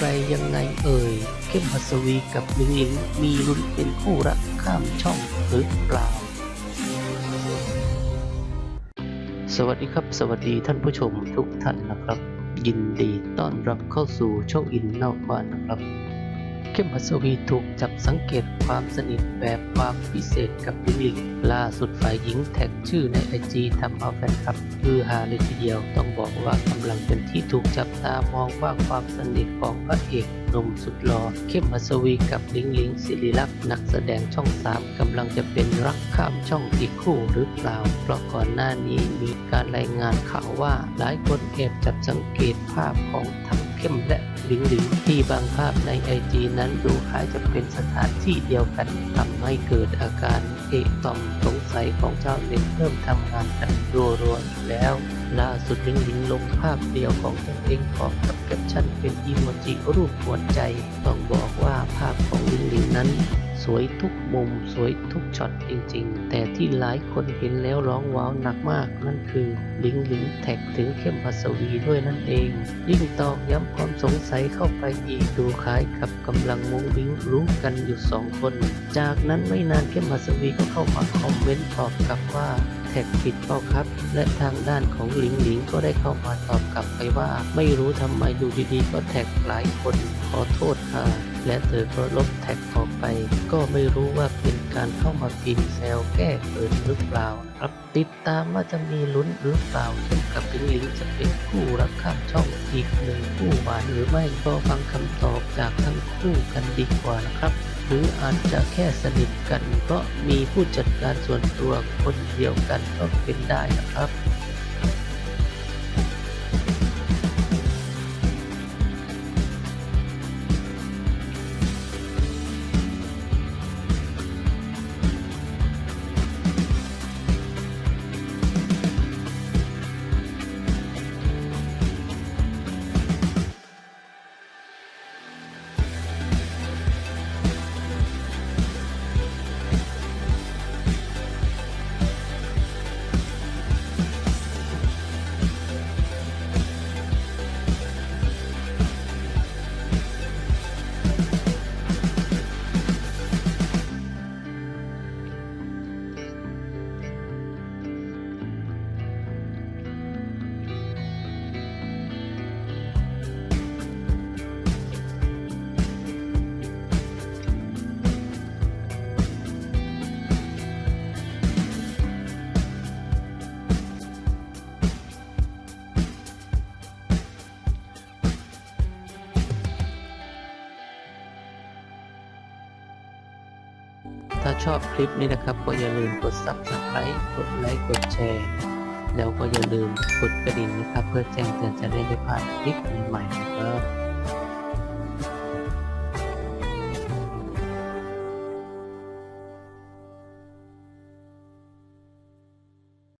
อะไรยังไงเอ่ย เข้มหัสวีกับลิงลิงมีลุ้นเป็นคู่รักข้ามช่องหรือเปล่า สวัสดีครับ สวัสดีท่านผู้ชมทุกท่านนะครับ ยินดีต้อนรับเข้าสู่ช่องอินนอกบ้านนะครับ เข้มหัสวีถูกจับสังเกตความสนิทแบบความพิเศษกับลิงลิงล่าสุดฝ่ายหญิงแท็กชื่อในไอจีทำเอาแฟนคลับฮือฮาเลยทีเดียว ต้องบอกว่ากำลังเป็นที่ถูกจับตามองว่าความสนิทของพระเอกหนุ่มสุดหล่อเข้มหัสวีกับลิงลิงศิริลักษณ์นักแสดงช่องสามกำลังจะเป็นรักข้ามช่องอีกคู่หรือเปล่า เพราะก่อนหน้านี้มีการรายงานข่าวว่าหลายคนแอบจับสังเกตภาพของทั้ง เข้มและลิงลิงที่บางภาพในไอจีนั้นดูคล้ายจะเป็นสถานที่เดียวกันทำให้เกิดอาการเอะต่อมสงสัยของชาวเน็ตเริ่มทำงานกันรัวๆอีกแล้ว ล่าสุดลิงลิงลงภาพเดียวของตนเองพร้อมกับแคปชั่นเป็นอีโมจิรูปหัวใจ ต้องบอกว่าภาพของลิงลิงนั้น สวยทุกมุมสวยทุกช็อตจริงๆ แต่ที่หลายคนเห็นแล้วร้องว้าวหนักมาก นั่นคือลิงลิงแท็กถึงเข้มพัสวีด้วยนั่นเอง ยิ่งตอกย้ำความสงสัยเข้าไปอีกดูคล้ายกับกำลังมุงวิงรู้กันอยู่สองคน จากนั้นไม่นานเข้มพัสวีก็เข้ามาคอมเมนต์ตอบกลับว่าแท็กผิดเปล่าครับ และทางด้านของหลิงหลิงก็ได้เข้ามาตอบกลับไปว่า ไม่รู้ทำไมอยู่ดีๆก็แท็กหลายคนขอโทษค่ะ และเธอก็ลบแท็กออกไป ก็ไม่รู้ว่าเป็นการเข้ามาพิมพ์แซวแก้เขินหรือเปล่าครับติดตามว่าจะมีลุ้นหรือเปล่าเข้มกับหลิงหลิงจะเป็นคู่รักข้ามช่องอีกหนึ่งคู่หวานหรือไม่ก็ฟังคำตอบจากทั้งคู่กันดีกว่านะครับ หรืออาจจะแค่สนิทกันเพราะมีผู้จัดการส่วนตัวคนเดียวกันก็เป็นได้นะครับ ถ้าชอบคลิปนี้นะครับ ก็อย่าลืมกด subscribe กดไลค์กดแชร์ แล้วก็อย่าลืมกดกระดิ่งนะครับ เพื่อแจ้งเตือนจะได้ไม่พลาดคลิปใหม่ๆนะครับ